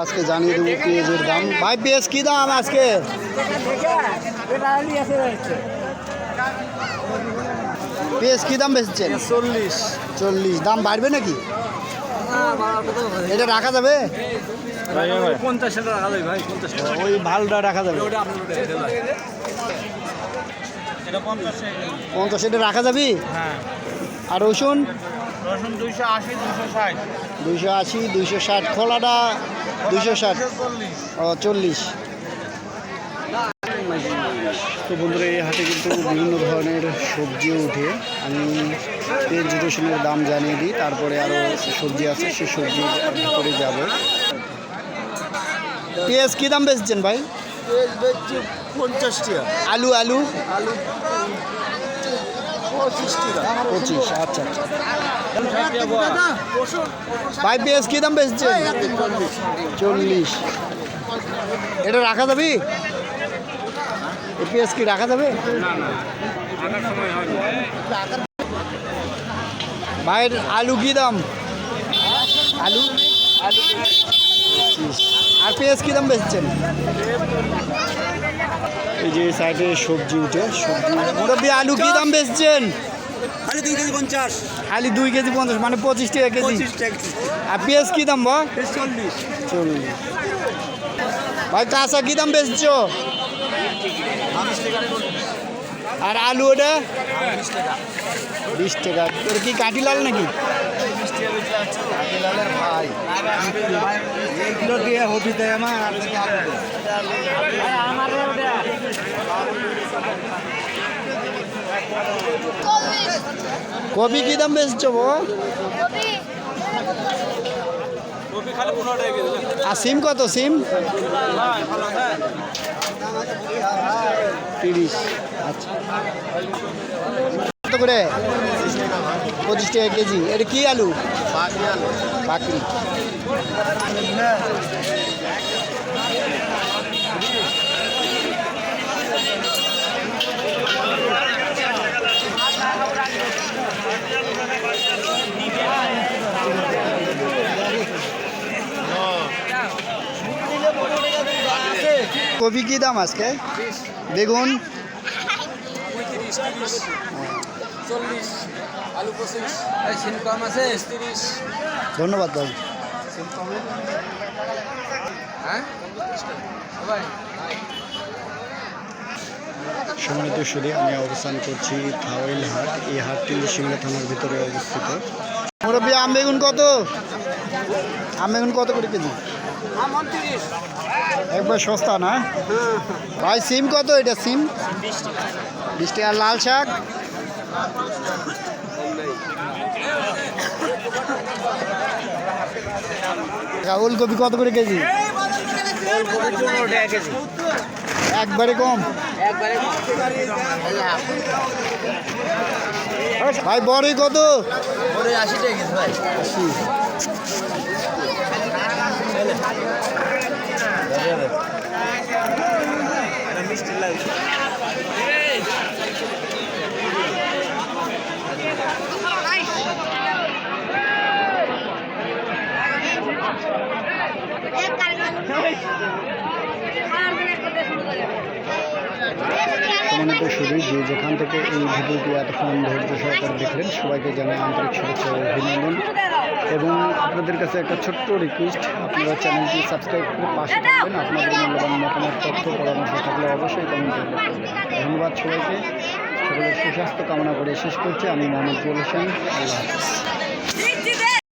আজকে জানিয়ে দেবো পেঁয়াজের দাম। ভাই পেঁয়াজ কী দাম আজকে? পেঁয়াজ কী দাম বেচছেন? চল্লিশ। চল্লিশ। দাম বাড়বে নাকি? এটা রাখা যাবে? ওই ভালোটা রাখা যাবে। পঞ্চাশ এটা রাখা যাবে? হ্যাঁ। আর রসুন? রসুন দুইশো আশি দুইশো ষাট। দুইশো আশি দুইশো ষাট। খোলাটা দুইশো ষাট। ও চল্লিশ। তো বন্ধুরা এই হাটে কিন্তু বিভিন্ন ধরনের সবজি উঠে আমি পেঁয়াজ রসুনের দাম জানিয়ে দিই তারপরে আরও সবজি আছে সেই সবজি করে যাব। পেঁয়াজ কী দাম বেচছেন ভাই? পঞ্চাশ টাকা। আলু আলু? আলু পঁচিশ টাকা। পঁচিশ আচ্ছা আচ্ছা। ভাই পেঁয়াজ কী দাম বেচছেন চল্লিশ। এটা রাখা যাবে? পেঁয়াজ কি রাখা যাবে? হয় ভাইয়ের আলু কি দাম? আলু? পঁচিশ। আর পেঁয়াজ কি দাম বেচছেন এই যে সাইডে সবজি উঠে সবজি মুরব্বী আলু কি দাম বেচছেন? আলু দুই কেজি পঞ্চাশ। আলু দুই কেজি পঞ্চাশ মানে পঁচিশ টাকা কেজি। আর পেঁয়াজ কি দাম বা চল্লিশ। চল্লিশ। ভাই কাঁচা কি দাম বেচছো? আর আলু ওটা? বিশ টাকা। তোর কি কাঠিলাল নাকি? হবি আমার কপি কি দাম বেচছো আর সিম কত সিম? তিরিশ। আচ্ছা। কত করে? পঁচিশ টাকা কেজি। এটা কি আলু? বাকরি। কপি কি দাম আজকে? বেগুন? ধন্যবাদ ভাই। সম্মানিত সুদে আমি অবস্থান করছি থাওয়াইল হাট। এই হাটটি সিমলা থানার ভিতরে অবস্থিত। মুরব্বী আম বেগুন কত? আম বেগুন কত করে কেজি? একবার সস্তা না? ভাই সিম কত এটা সিম? বিশ টাকা। আর লাল শাক? ওলকপি কত করে কেজি? একবারে কম। ভাই বড়ই কত? আশি টাকা ভাই। আশি। যে যেখান থেকে এই ভিডিওটি এতক্ষণ ধৈর্য সহকারে দেখলেন, সবাইকে জানাই আন্তরিক শুভেচ্ছা অভিনন্দন। এবং আপনাদের কাছে একটা ছোট্ট রিকোয়েস্ট আপনারা চ্যানেলটি সাবস্ক্রাইব করে পাশে থাকবেন। আপনাদের মূল্যবান মতামত তথ্য পরামর্শ থাকলে অবশ্যই কমেন্ট করবেন। ধন্যবাদ সবাইকে। সকলের সুস্বাস্থ্য কামনা করে শেষ করছি। আমি মোহাম্মদ জুয়েল হোসেন। আল্লাহ হাফিজ।